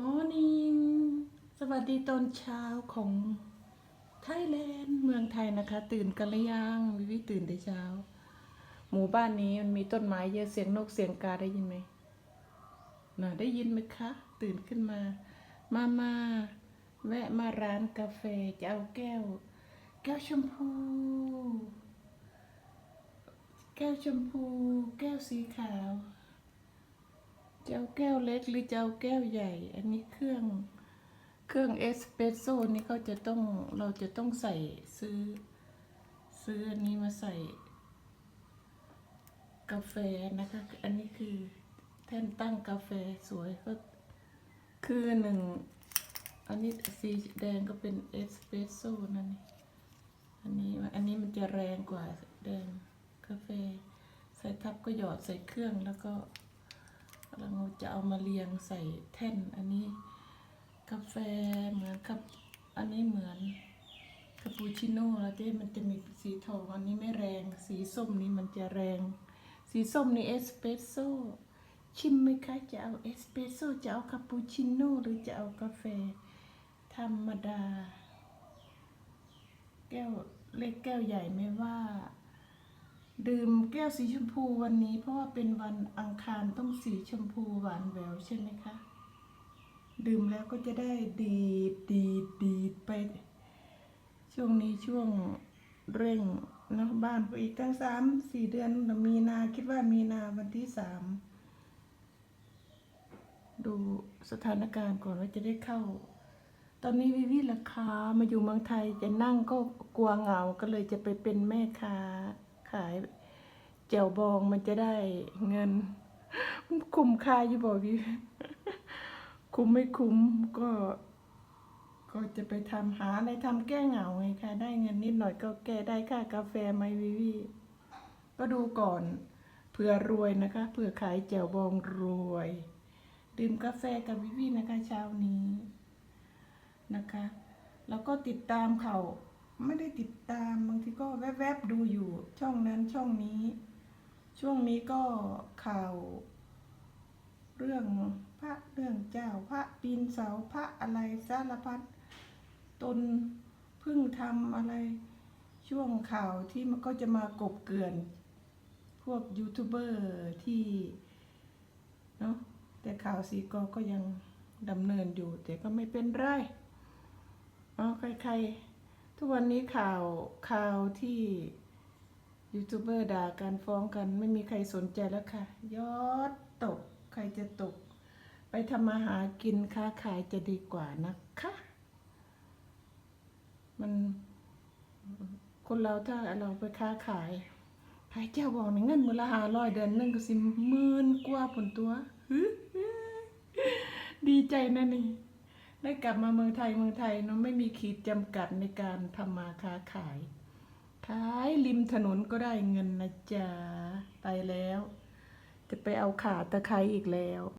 morning สวัสดีตอนเช้าของไทยแลนด์เมืองไทยนะคะ ตื่นกันหรือยังวิวิตื่นแต่เช้า หมู่บ้านนี้มันมีต้นไม้เยอะเสียงนกเสียงกาได้ยินไหมน่ะได้ยินไหมคะ ตื่นขึ้นมา มามาแวะมาร้านกาแฟจะเอาแก้ว แก้วชมพู แก้วชมพู แก้วสีขาว เอาแก้วเล็กหรือจะเอาแก้วใหญ่ อันนี้เครื่องเครื่องเอสเปรสโซ่นี่เขาจะต้องเราจะต้องใส่ซื้อ ซื้ออันนี้มาใส่ กาแฟนะคะ อันนี้คือแท่นตั้งกาแฟสวยก็คือหนึ่งอันนี้สีแดงก็เป็นเอสเปรสโซ่นั่นนี่อันนี้อันนี้มันจะแรงกว่าแดงกาแฟ ใส่ทับก็หยอดใส่เครื่องแล้วก็ เอามาเรียงใส่แท่น อันนี้ กาแฟเหมือนกับอันนี้เหมือนคาปูชิโน่แล้วที่มันจะมีสีทองอันนี้ไม่แรง สีส้มนี้มันจะแรง สีส้มนี่เอสเปรสโซ่ชิมไหมคะจะเอาเอสเปรสโซ่จะเอาคาปูชิโน่หรือจะเอากาแฟ ธรรมดา แก้วเล็กแก้วใหญ่ไม่ว่า ดื่มแก้วสีชมพูวันนี้ เพราะว่าเป็นวันอังคารต้องสีชมพูหวานแหววใช่ไหมคะ ดื่มแล้วก็จะได้ดีดดีดดีดไป ช่วงนี้ช่วงเร่งนะบ้านก็อีกตั้งสามสี่เดือนมีนาคิดว่ามีนาวันที่สามดูสถานการณ์ก่อนว่าจะได้เข้า ตอนนี้วิวิราคามาอยู่เมืองไทยจะนั่งก็กลัวเหงาก็เลยจะไปเป็นแม่ค้า ขายแจ่วบองมันจะได้เงิน คุ้มค่าอยู่บอกพี่คุ้มไม่คุ้มก็ ก็จะไปทำหาอะไรทำแก้เหงาไงค่ะ ได้เงินนิดหน่อยก็แก้ได้ค่ากาแฟไหมวิวก็ดูก่อนเผื่อรวยนะคะเผื่อขายแจ่วบองรวย ดื่มกาแฟกับวิวนะคะเช้านี้นะคะ แล้วก็ติดตามเขา ไม่ได้ติดตามบางทีก็แวบๆดูอยู่ช่องนั้นช่องนี้ ช่วงนี้ก็ข่าว เรื่องพระเรื่องเจ้าพระปีนเสาพระอะไรสารพัดตนพึ่งทำอะไร ช่วงข่าวที่มันก็จะมากบเกลื่อน พวกยูทูบเบอร์ที่เนาะแต่ข่าวสีกอก็ยังดำเนินอยู่ แต่ก็ไม่เป็นไรอ๋อใครๆ ทุกวันนี้ข่าวข่าวที่ยูทูบเบอร์ด่ากันฟ้องกันไม่มีใครสนใจแล้วค่ะ ยอดตก ใครจะตก ไปทำมาหากินค้าขายจะดีกว่านะคะ มันคนเราถ้าเราไปค้าขายขายเจ้าบอกในเงินมือลหาร้อยเดือนหนึงก็สิหมื่นกว่าผลตัวดีใจนะนี่ ได้กลับมาเมืองไทยเมืองไทยเนาะไม่มีขีดจำกัดในการทำมาค้าขาย ขายริมถนนก็ได้เงินนะจ๊ะไปแล้ว จะไปเอาขาตะไคร้อีกแล้ว